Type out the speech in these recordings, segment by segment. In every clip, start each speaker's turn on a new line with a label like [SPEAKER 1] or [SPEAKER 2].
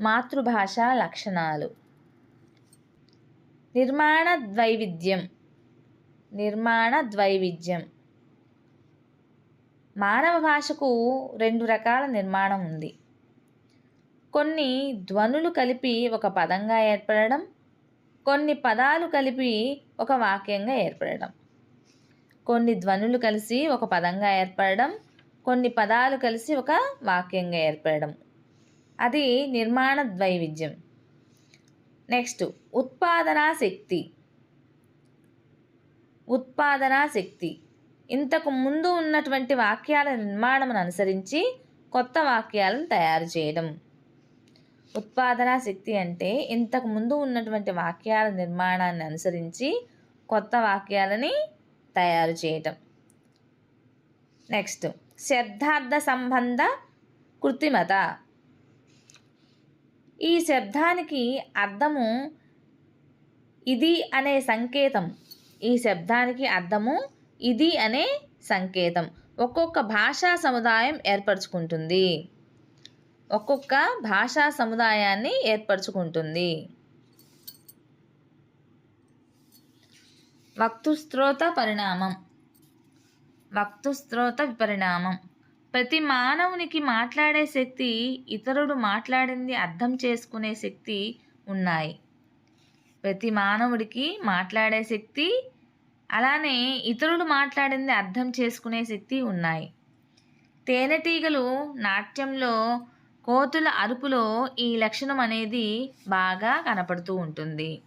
[SPEAKER 1] మాతృభాష లక్షణాలు. నిర్మాణ ద్వైవిధ్యం నిర్మాణ ద్వైవిధ్యం మానవ భాషకు రెండు రకాల నిర్మాణం ఉంది. కొన్ని ధ్వనులు కలిపి ఒక పదంగా ఏర్పడడం కొన్ని పదాలు కలిపి ఒక వాక్యంగా ఏర్పడడం. కొన్ని ధ్వనులు కలిసి ఒక పదంగా ఏర్పడడం కొన్ని పదాలు కలిసి ఒక వాక్యంగా ఏర్పడడం. అది నిర్మాణ ద్వైవిధ్యం. నెక్స్ట్ ఉత్పాదనా శక్తి. ఉత్పాదనా శక్తి. ఇంతకు ముందు ఉన్నటువంటి వాక్యాల నిర్మాణమును అనుసరించి కొత్త వాక్యాలను తయారు చేయడం. ఉత్పాదనా శక్తి అంటే ఇంతకు ముందు ఉన్నటువంటి వాక్యాల నిర్మాణాన్ని అనుసరించి కొత్త వాక్యాలని తయారు చేయటం. నెక్స్ట్ శబ్దార్థ సంబంధ కృత్రిమత ఈ శబ్దానికి అర్థము ఇది అనే సంకేతం. ఈ శబ్దానికి అర్థము ఇది అనే సంకేతం. ఒక్కొక్క భాషా సముదాయం ఏర్పరచుకుంటుంది. ఒక్కొక్క భాషా సముదాయాన్ని ఏర్పరచుకుంటుంది. వక్తుస్త్రోత పరిణామం. వక్తుస్త్రోత పరిణామం ప్రతి మానవునికి మాట్లాడే శక్తి ఇతరుడు మాట్లాడింది అర్థం చేసుకునే శక్తి ఉన్నాయి. ప్రతి మానవుడికి మాట్లాడే శక్తి అలానే ఇతరుడు మాట్లాడింది అర్థం చేసుకునే శక్తి ఉన్నాయి. తేనెటీగలు నాట్యంలో కోతుల అరుపులో ఈ లక్షణం అనేది బాగా కనపడుతూ ఉంటుంది.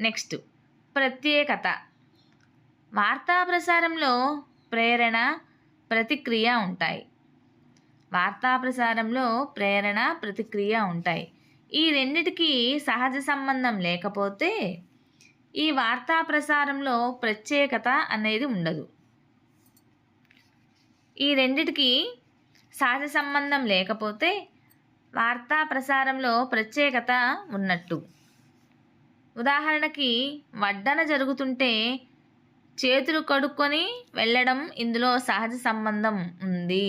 [SPEAKER 1] నెక్స్ట్ ప్రత్యేకత. వార్తా ప్రసారంలో ప్రేరణ ప్రతిక్రియ ఉంటాయి. వార్తా ప్రసారంలో ప్రేరణ ప్రతిక్రియ ఉంటాయి. ఈ రెండిటికి సహజ సంబంధం లేకపోతే ఈ వార్తా ప్రసారంలో ప్రత్యేకత అనేది ఉండదు. ఈ రెండిటికి సహజ సంబంధం లేకపోతే వార్తా ప్రసారంలో ప్రత్యేకత ఉన్నట్టు. ఉదాహరణకి వడ్డన జరుగుతుంటే చేతులు కడుక్కొని వెళ్ళడం ఇందులో సహజ సంబంధం ఉంది.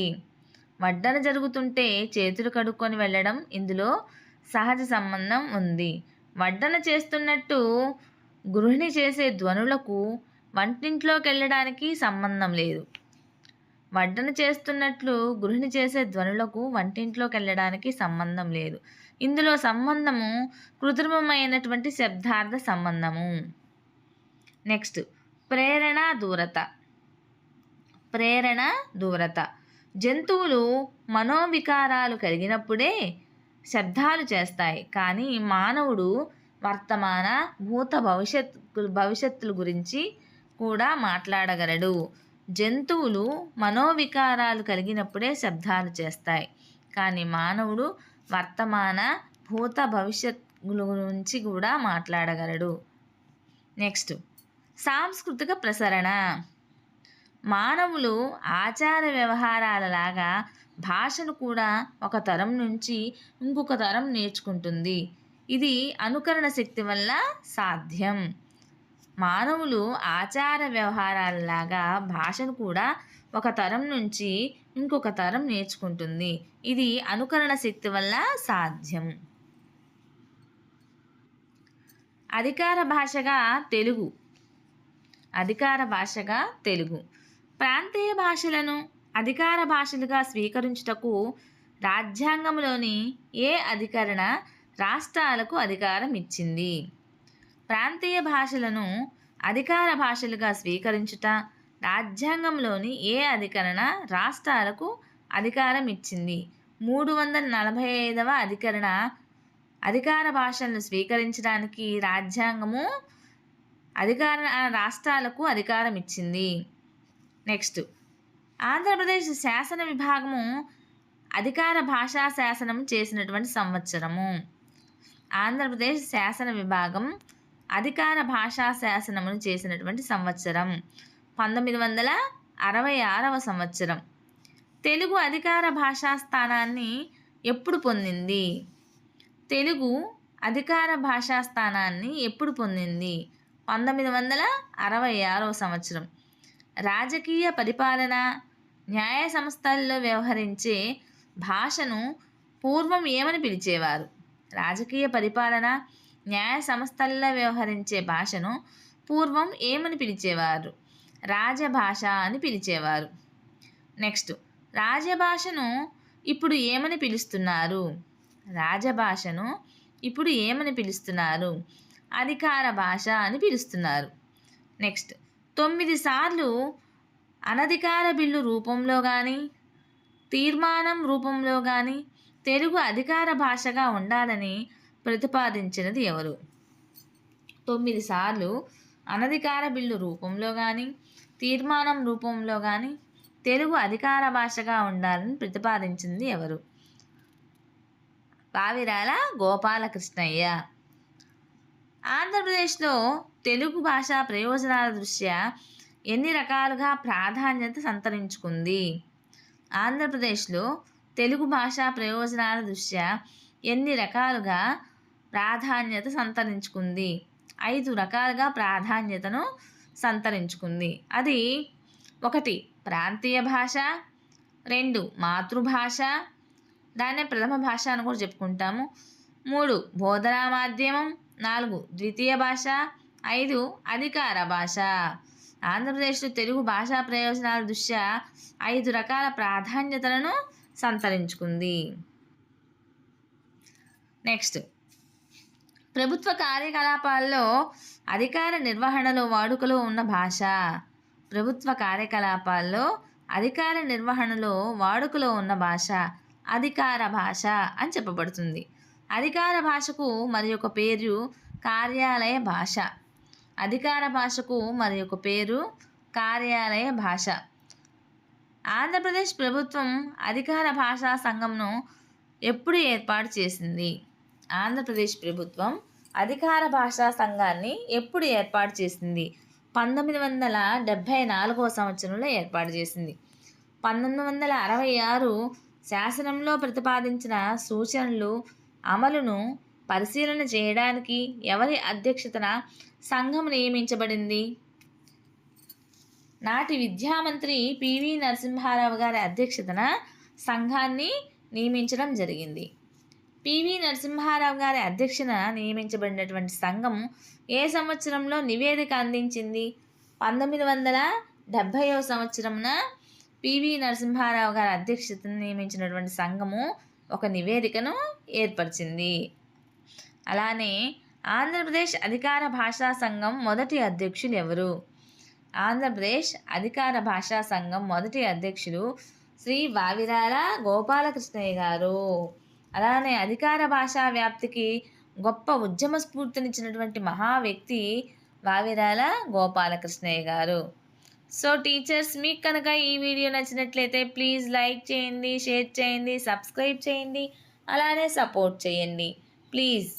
[SPEAKER 1] వడ్డన జరుగుతుంటే చేతులు కడుక్కొని వెళ్ళడం ఇందులో సహజ సంబంధం ఉంది. వడ్డన చేస్తున్నట్టు గృహిణి చేసే ధ్వనులకు వంటింట్లోకి వెళ్ళడానికి సంబంధం లేదు. వడ్డన చేస్తున్నట్లు గృహిణి చేసే ధ్వనులకు వంటింట్లోకి వెళ్ళడానికి సంబంధం లేదు. ఇందులో సంబంధము కృత్రిమమైనటువంటి శబ్దార్థ సంబంధము. నెక్స్ట్ ప్రేరణ దూరత. ప్రేరణ దూరత. జంతువులు మనోవికారాలు కలిగినప్పుడే శబ్దాలు చేస్తాయి. కానీ మానవుడు వర్తమాన భూత భవిష్యత్ భవిష్యత్తుల గురించి కూడా మాట్లాడగలడు. జంతువులు మనోవికారాలు కలిగినప్పుడే శబ్దాలు చేస్తాయి. కానీ మానవుడు వర్తమాన భూత భవిష్యత్తుల గురించి కూడా మాట్లాడగలడు. నెక్స్ట్ సాంస్కృతిక ప్రసరణ. మానవులు ఆచార వ్యవహారాలలాగా భాషను కూడా ఒక తరం నుంచి ఇంకొక తరం నేర్చుకుంటుంది. ఇది అనుకరణ శక్తి వల్ల సాధ్యం. మానవులు ఆచార వ్యవహారాలలాగా భాషను కూడా ఒక తరం నుంచి ఇంకొక తరం నేర్చుకుంటుంది. ఇది అనుకరణ శక్తి వల్ల సాధ్యం. అధికార భాషగా తెలుగు. అధికార భాషగా తెలుగు. ప్రాంతీయ భాషలను అధికార భాషలుగా స్వీకరించుటకు రాజ్యాంగంలోని ఏ అధికరణ రాష్ట్రాలకు అధికారం ఇచ్చింది? ప్రాంతీయ భాషలను అధికార భాషలుగా స్వీకరించుట రాజ్యాంగంలోని ఏ అధికరణ రాష్ట్రాలకు అధికారం ఇచ్చింది? మూడు వందల నలభై ఐదవ అధికరణ అధికార భాషలను స్వీకరించడానికి రాజ్యాంగము అధికార రాష్ట్రాలకు అధికారం ఇచ్చింది నెక్స్ట్. ఆంధ్రప్రదేశ్ శాసన విభాగము అధికార భాషా శాసనం చేసినటువంటి సంవత్సరము. ఆంధ్రప్రదేశ్ శాసన విభాగం అధికార భాషా శాసనమును చేసినటువంటి సంవత్సరం. పంతొమ్మిది వందల అరవై ఆరవ సంవత్సరం. తెలుగు అధికార భాషా స్థానాన్ని ఎప్పుడు పొందింది? తెలుగు అధికార భాషా స్థానాన్ని ఎప్పుడు పొందింది? పంతొమ్మిది వందల అరవై ఆరవ సంవత్సరం. రాజకీయ పరిపాలన న్యాయ సంస్థల్లో వ్యవహరించే భాషను పూర్వం ఏమని పిలిచేవారు? రాజకీయ పరిపాలన న్యాయ సంస్థల్లో వ్యవహరించే భాషను పూర్వం ఏమని పిలిచేవారు? రాజభాష అని పిలిచేవారు. నెక్స్ట్ రాజభాషను ఇప్పుడు ఏమని పిలుస్తున్నారు? రాజభాషను ఇప్పుడు ఏమని పిలుస్తున్నారు? అధికార భాష అని పిలుస్తున్నారు. నెక్స్ట్ తొమ్మిది సార్లు అనధికార బిల్లు రూపంలో కానీ తీర్మానం రూపంలో కానీ తెలుగు అధికార భాషగా ఉండాలని ప్రతిపాదించినది ఎవరు? తొమ్మిది సార్లు అనధికార బిల్లు రూపంలో కానీ తీర్మానం రూపంలో కానీ తెలుగు అధికార భాషగా ఉండాలని ప్రతిపాదించింది ఎవరు? పావిరాల గోపాలకృష్ణయ్య. ఆంధ్రప్రదేశ్లో తెలుగు భాష ప్రయోజనాల దృష్ట్యా ఎన్ని రకాలుగా ప్రాధాన్యత సంతరించుకుంది? ఆంధ్రప్రదేశ్లో తెలుగు భాష ప్రయోజనాల దృష్ట్యా ఎన్ని రకాలుగా ప్రాధాన్యత సంతరించుకుంది? ఐదు రకాలుగా ప్రాధాన్యతను సంతరించుకుంది. అది ఒకటి ప్రాంతీయ భాష. రెండు మాతృభాష. దాన్నే ప్రథమ భాష అని కూడా చెప్పుకుంటాము. మూడు బోధనా మాధ్యమం. నాలుగు ద్వితీయ భాష. ఐదు అధికార భాష. ఆంధ్రప్రదేశ్లో తెలుగు భాషా ప్రయోజనాల దృష్ట్యా ఐదు రకాల ప్రాధాన్యతలను సంతరించుకుంది. నెక్స్ట్. ప్రభుత్వ కార్యకలాపాల్లో అధికార నిర్వహణలో వాడుకలో ఉన్న భాష. ప్రభుత్వ కార్యకలాపాల్లో అధికార నిర్వహణలో వాడుకలో ఉన్న భాష అధికార భాష అని చెప్పబడుతుంది. అధికార భాషకు మరి ఒక పేరు కార్యాలయ భాష. అధికార భాషకు మరి ఒక పేరు కార్యాలయ భాష. ఆంధ్రప్రదేశ్ ప్రభుత్వం అధికార భాషా సంఘంను ఎప్పుడు ఏర్పాటు చేసింది? ఆంధ్రప్రదేశ్ ప్రభుత్వం అధికార భాషా సంఘాన్ని ఎప్పుడు ఏర్పాటు చేసింది? పంతొమ్మిది వందల డెబ్భై నాలుగవ సంవత్సరంలో ఏర్పాటు చేసింది. పంతొమ్మిది వందల అరవై ఆరు శాసనంలో ప్రతిపాదించిన సూచనలు అమలును పరిశీలన చేయడానికి ఎవరి అధ్యక్షతన సంఘం నియమించబడింది? నాటి విద్యామంత్రి పివి నరసింహారావు గారి అధ్యక్షతన సంఘాన్ని నియమించడం జరిగింది. పివి నరసింహారావు గారి అధ్యక్షన నియమించబడినటువంటి సంఘం ఏ సంవత్సరంలో నివేదిక అందించింది? పంతొమ్మిది వందల డెబ్భైవ సంవత్సరంన పివి నరసింహారావు గారి అధ్యక్షతను నియమించినటువంటి సంఘము ఒక నివేదికను ఏర్పరిచింది. అలానే ఆంధ్రప్రదేశ్ అధికార భాషా సంఘం మొదటి అధ్యక్షులు ఎవరు? ఆంధ్రప్రదేశ్ అధికార భాషా సంఘం మొదటి అధ్యక్షులు శ్రీ వావిరాల గోపాలకృష్ణయ్య గారు. అలానే అధికార భాషా వ్యాప్తికి గొప్ప ఉద్యమ స్ఫూర్తినిచ్చినటువంటి మహా వ్యక్తి వావిరాల గోపాలకృష్ణయ్య గారు. సో టీచర్స్ మీకు కనుక ఈ వీడియో నచ్చినట్లయితే ప్లీజ్ లైక్ చేయండి షేర్ చేయండి సబ్స్క్రైబ్ చేయండి అలానే సపోర్ట్ చేయండి. ప్లీజ్.